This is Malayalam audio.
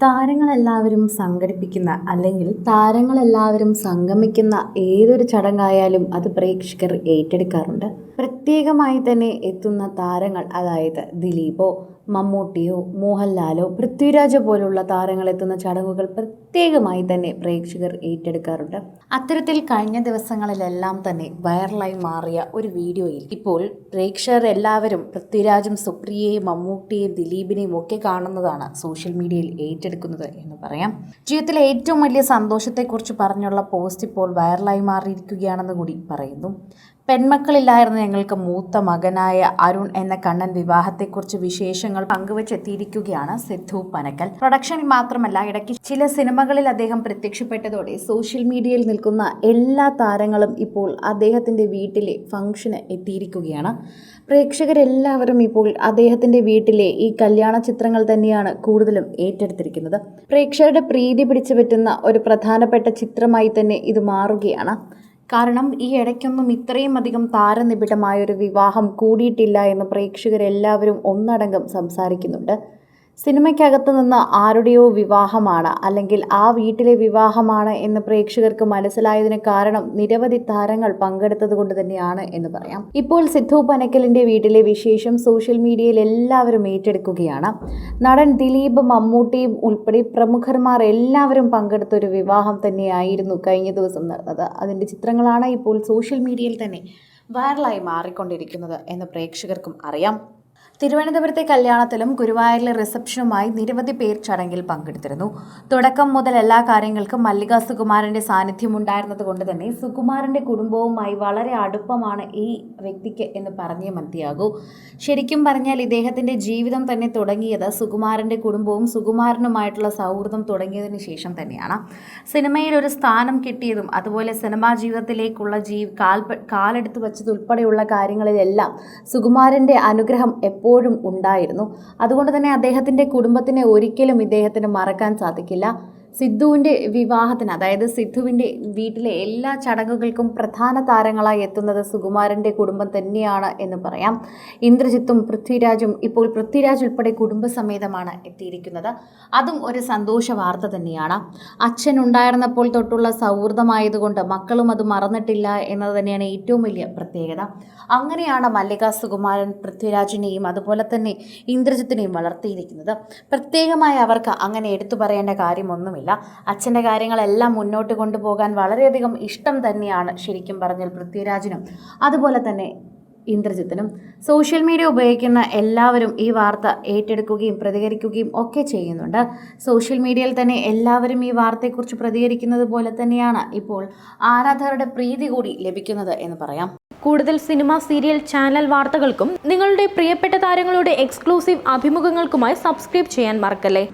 താരങ്ങളെല്ലാവരും സംഘടിപ്പിക്കുന്ന അല്ലെങ്കിൽ താരങ്ങളെല്ലാവരും സംഗമിക്കുന്ന ഏതൊരു ചടങ്ങായാലും അത് പ്രേക്ഷകർ ഏറ്റെടുക്കാറുണ്ട്. പ്രത്യേകമായി തന്നെ എത്തുന്ന താരങ്ങൾ അതായത് ദിലീപോ മമ്മൂട്ടിയോ മോഹൻലാലോ പൃഥ്വിരാജോ പോലുള്ള താരങ്ങൾ എത്തുന്ന ചടങ്ങുകൾ പ്രത്യേകമായി തന്നെ പ്രേക്ഷകർ ഏറ്റെടുക്കാറുണ്ട്. അത്തരത്തിൽ കഴിഞ്ഞ ദിവസങ്ങളിലെല്ലാം തന്നെ വൈറലായി മാറിയ ഒരു വീഡിയോയിൽ ഇപ്പോൾ പ്രേക്ഷകർ എല്ലാവരും പൃഥ്വിരാജും സുപ്രിയയും മമ്മൂട്ടിയെയും ദിലീപിനെയും ഒക്കെ കാണുന്നതാണ് സോഷ്യൽ മീഡിയയിൽ ഏറ്റെടുക്കുന്നത് എന്ന് പറയാം. ജീവിതത്തിലെ ഏറ്റവും വലിയ സന്തോഷത്തെക്കുറിച്ച് പറഞ്ഞുള്ള പോസ്റ്റ് ഇപ്പോൾ വൈറലായി മാറിയിരിക്കുകയാണെന്ന് കൂടി പറയുന്നു. പെൺമക്കളില്ലായിരുന്ന ഞങ്ങൾക്ക് മൂത്ത മകനായ അരുൺ എന്ന കണ്ണൻ വിവാഹത്തെക്കുറിച്ച് വിശേഷങ്ങൾ പങ്കുവച്ചെത്തിയിരിക്കുകയാണ് സിദ്ധു പനക്കൽ. പ്രൊഡക്ഷനിൽ മാത്രമല്ല ഇടയ്ക്ക് ചില സിനിമകളിൽ അദ്ദേഹം പ്രത്യക്ഷപ്പെട്ടതോടെ സോഷ്യൽ മീഡിയയിൽ നിൽക്കുന്ന എല്ലാ താരങ്ങളും ഇപ്പോൾ അദ്ദേഹത്തിന്റെ വീട്ടിലെ ഫംഗ്ഷന് എത്തിയിരിക്കുകയാണ്. പ്രേക്ഷകരെല്ലാവരും ഇപ്പോൾ അദ്ദേഹത്തിന്റെ വീട്ടിലെ ഈ കല്യാണ ചിത്രങ്ങൾ തന്നെയാണ് കൂടുതലും ഏറ്റെടുത്തിരിക്കുന്നത്. പ്രേക്ഷകരുടെ പ്രീതി പിടിച്ചു പറ്റുന്ന ഒരു പ്രധാനപ്പെട്ട ചിത്രമായി തന്നെ ഇത് മാറുകയാണ്. കാരണം ഈ ഇടയ്ക്കൊന്നും ഇത്രയും അധികം താരനിബിഡമായ ഒരു വിവാഹം കൂടിയിട്ടില്ല എന്ന് പ്രേക്ഷകരെല്ലാവരും ഒന്നടങ്കം സംസാരിക്കുന്നുണ്ട്. സിനിമയ്ക്കകത്ത് നിന്ന് ആരുടെയോ വിവാഹമാണ് അല്ലെങ്കിൽ ആ വീട്ടിലെ വിവാഹമാണ് എന്ന് പ്രേക്ഷകർക്ക് മനസ്സിലായതിന് കാരണം നിരവധി താരങ്ങൾ പങ്കെടുത്തത് കൊണ്ട് തന്നെയാണ് എന്ന് പറയാം. ഇപ്പോൾ സിദ്ധു പനക്കലിന്റെ വീട്ടിലെ വിശേഷം സോഷ്യൽ മീഡിയയിൽ എല്ലാവരും ഏറ്റെടുക്കുകയാണ്. നടൻ ദിലീപ് മമ്മൂട്ടിയും ഉൾപ്പെടെ പ്രമുഖർമാർ എല്ലാവരും പങ്കെടുത്ത ഒരു വിവാഹം തന്നെയായിരുന്നു കഴിഞ്ഞ ദിവസം നടന്നത്. അതിന്റെ ചിത്രങ്ങളാണ് ഇപ്പോൾ സോഷ്യൽ മീഡിയയിൽ തന്നെ വൈറലായി മാറിക്കൊണ്ടിരിക്കുന്നത് എന്ന് പ്രേക്ഷകർക്കും അറിയാം. തിരുവനന്തപുരത്തെ കല്യാണത്തിലും ഗുരുവായൂരിലെ റിസപ്ഷനുമായി നിരവധി പേർ ചടങ്ങിൽ പങ്കെടുത്തിരുന്നു. തുടക്കം മുതൽ എല്ലാ കാര്യങ്ങൾക്കും മല്ലിക സുകുമാരന്റെ സാന്നിധ്യം ഉണ്ടായിരുന്നത് കൊണ്ട് തന്നെ സുകുമാരന്റെ കുടുംബവുമായി വളരെ അടുപ്പമാണ് ഈ വ്യക്തിക്ക് എന്ന് പറഞ്ഞേ മതിയാകൂ. ശരിക്കും പറഞ്ഞാൽ ഇദ്ദേഹത്തിന്റെ ജീവിതം തന്നെ തുടങ്ങിയത് സുകുമാരന്റെ കുടുംബവും സുകുമാരനുമായിട്ടുള്ള സൗഹൃദം തുടങ്ങിയതിന് ശേഷം തന്നെയാണ്. സിനിമയിൽ ഒരു സ്ഥാനം കിട്ടിയതും അതുപോലെ സിനിമാ ജീവിതത്തിലേക്കുള്ള ജീ കാൽ കാലെടുത്ത് വച്ചതുൾപ്പെടെയുള്ള കാര്യങ്ങളിലെല്ലാം സുകുമാരന്റെ അനുഗ്രഹം എപ്പോഴും ഉണ്ടായിരുന്നു. അതുകൊണ്ട് തന്നെ അദ്ദേഹത്തിന്റെ കുടുംബത്തിനെ ഒരിക്കലും ഇദ്ദേഹത്തിന് മറക്കാൻ സാധിക്കില്ല. സിദ്ധുവിന്റെ വിവാഹത്തിന് അതായത് സിദ്ധുവിന്റെ വീട്ടിലെ എല്ലാ ചടങ്ങുകൾക്കും പ്രധാന താരങ്ങളായി എത്തുന്നത് സുകുമാരന്റെ കുടുംബം തന്നെയാണ് എന്ന് പറയാം. ഇന്ദ്രജിത്തും പൃഥ്വിരാജും ഇപ്പോൾ പൃഥ്വിരാജ് ഉൾപ്പെടെ കുടുംബസമേതമാണ് എത്തിയിരിക്കുന്നത്. അതും ഒരു സന്തോഷ വാർത്ത തന്നെയാണ്. അച്ഛൻ ഉണ്ടായിരുന്നപ്പോൾ തൊട്ടുള്ള സൗഹൃദമായതുകൊണ്ട് മക്കളും അത് മറന്നിട്ടില്ല എന്നത് തന്നെയാണ് ഏറ്റവും വലിയ പ്രത്യേകത. അങ്ങനെയാണ് മല്ലിക സുകുമാരൻ പൃഥ്വിരാജിനെയും അതുപോലെ തന്നെ ഇന്ദ്രജിത്തിനെയും വളർത്തിയിരിക്കുന്നത്. പ്രത്യേകമായി അവർക്ക് അങ്ങനെ എടുത്തു പറയേണ്ട കാര്യമൊന്നുമില്ല. അച്ഛന്റെ കാര്യങ്ങളെല്ലാം മുന്നോട്ട് കൊണ്ടുപോകാൻ വളരെയധികം ഇഷ്ടം തന്നെയാണ് ശരിക്കും പറഞ്ഞാൽ പൃഥ്വിരാജിനും. അതുപോലെ തന്നെ ഇന്ദ്രജിത്തിനും. സോഷ്യൽ മീഡിയ ഉപയോഗിക്കുന്ന എല്ലാവരും ഈ വാർത്ത ഏറ്റെടുക്കുകയും പ്രതികരിക്കുകയും ഒക്കെ ചെയ്യുന്നുണ്ട്. സോഷ്യൽ മീഡിയയിൽ തന്നെ എല്ലാവരും ഈ വാർത്തയെക്കുറിച്ച് പ്രതികരിക്കുന്നത് പോലെ തന്നെയാണ് ഇപ്പോൾ ആരാധകരുടെ പ്രീതി കൂടി ലഭിക്കുന്നത് എന്ന് പറയാം. കൂടുതൽ സിനിമ സീരിയൽ ചാനൽ വാർത്തകൾക്കും നിങ്ങളുടെ പ്രിയപ്പെട്ട താരങ്ങളുടെ എക്സ്ക്ലൂസീവ് അഭിമുഖങ്ങൾക്കുമായി സബ്സ്ക്രൈബ് ചെയ്യാൻ മറക്കല്ലേ?